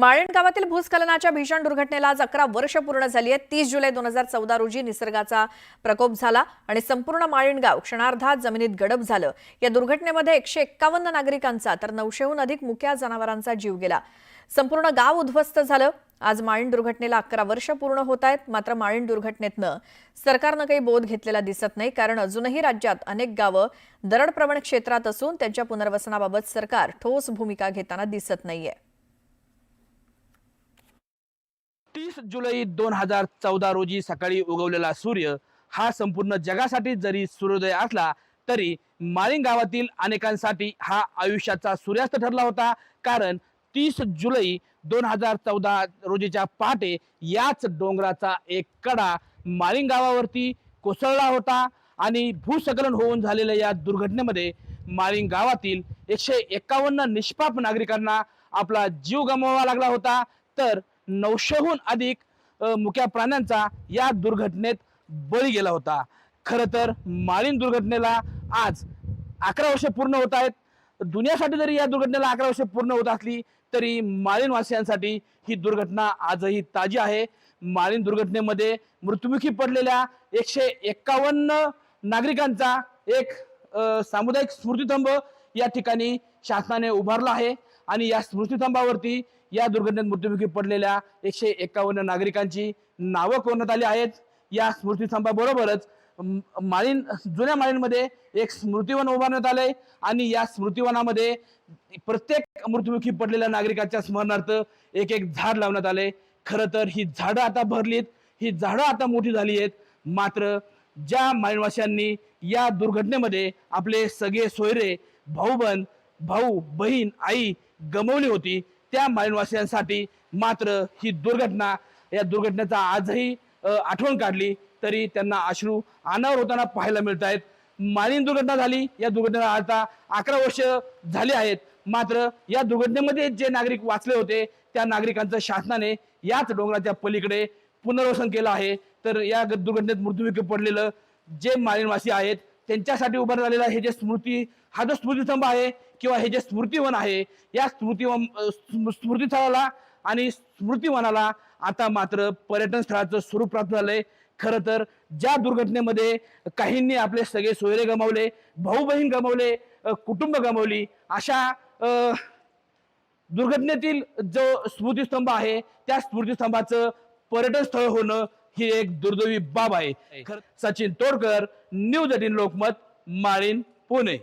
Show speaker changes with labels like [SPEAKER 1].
[SPEAKER 1] माळीण गावातील भूस्खलनाच्या भीषण दुर्घटनेला आज अकरा वर्ष पूर्ण झाली आहेत. तीस जुलै दोन हजार चौदा रोजी निसर्गाचा प्रकोप झाला आणि संपूर्ण माळीण गाव क्षणार्धात जमिनीत गडप झालं. या दुर्घटनेमध्ये एकशे एक्कावन्न नागरिकांचा तर नऊशेहून अधिक मुक्या जनावरांचा जीव गेला. संपूर्ण गाव उद्ध्वस्त झालं. आज माळीण दुर्घटनेला अकरा वर्ष पूर्ण होत आहेत. मात्र माळीण दुर्घटनेतनं सरकारनं काही बोध घेतलेला दिसत नाही. कारण अजूनही राज्यात अनेक गावं दरडप्रवण क्षेत्रात असून त्यांच्या पुनर्वसनाबाबत सरकार ठोस भूमिका घेताना दिसत नाहीये.
[SPEAKER 2] तीस जुलै दोन हजार चौदा रोजी सकाळी उगवलेला सूर्य हा संपूर्ण जगासाठी जरी सूर्योदय असला तरी माळिंग गावातील अनेकांसाठी हा आयुष्याचा सूर्यास्त ठरला होता. कारण तीस जुलै दोन हजार चौदा रोजीच्या पहाटे याच डोंगराचा एक कडा माळिंग गावावरती कोसळला होता आणि भूस्खलन होऊन झालेल्या या दुर्घटनेमध्ये माळिंग गावातील एकशे एकावन्न निष्पाप नागरिकांना आपला जीव गमवावा लागला होता. तर नऊशेहून अधिक मुक्या प्राण्यांचा या दुर्घटनेत बळी गेला होता. खरं तर माळीन दुर्घटनेला आज अकरा वर्ष पूर्ण होत आहेत. दुनियासाठी जरी या दुर्घटनेला अकरा वर्ष पूर्ण होत असली तरी माळीनवासियांसाठी ही दुर्घटना आजही ताजी आहे. माळीन दुर्घटनेमध्ये मृत्युमुखी पडलेल्या एकशे एक्कावन्न नागरिकांचा एक सामुदायिक स्मृतिस्तंभ या ठिकाणी शासनाने उभारला आहे. आणि या स्मृतिस्तंभावरती या दुर्घटनेत मृत्युमुखी पडलेल्या एकशे एकावन्न नागरिकांची नावं कोरण्यात आली आहेत. या स्मृतिस्तंभाबरोबरच माळीन जुन्या माळींमध्ये एक स्मृतिवन उभारण्यात आलंय आणि या स्मृतिवनामध्ये प्रत्येक मृत्युमुखी पडलेल्या नागरिकाच्या स्मरणार्थ एक एक झाड लावण्यात आले खरं तर ही झाडं आता भरलीत ही झाडं आता मोठी झाली आहेत. मात्र ज्या माळीणवासियांनी या दुर्घटनेमध्ये आपले सगळे सोयरे भाऊबंद भाऊ बहीण आई गमवली होती त्या माळीणवासियांसाठी मात्र ही दुर्घटना या दुर्घटनेचा आजही आठवण काढली तरी त्यांना अश्रू अनावर होताना पाहायला मिळत आहेत. माळीन दुर्घटना झाली या दुर्घटनेला आता अकरा वर्ष झाली आहेत. मात्र या दुर्घटनेमध्ये जे नागरिक वाचले होते त्या नागरिकांचं शासनाने याच डोंगराच्या पलीकडे पुनर्वसन केलं आहे. तर या दुर्घटनेत मृत्युमुखी पडलेलं जे माळीनवासी आहेत त्यांच्यासाठी उभं आलेला हे जे स्मृती हा जो स्मृतीस्तंभ आहे किंवा हे जे स्मृतिवन आहे या स्मृतिवन स्मृतीस्थळाला आणि स्मृतिवनाला आता मात्र पर्यटन स्थळाचं स्वरूप प्राप्त झालंय. खरं तर ज्या दुर्घटनेमध्ये काहींनी आपले सगळे सोयरे गमावले भाऊ बहीण गमावले कुटुंब गमावली अशा दुर्घटनेतील जो स्मृतिस्तंभ आहे त्या स्मृतीस्तंभाचं पर्यटन स्थळ होणं ही एक दुर्दैवी बाब आहे. Sachin Todkar news eighteen Lokmat Malin Pune.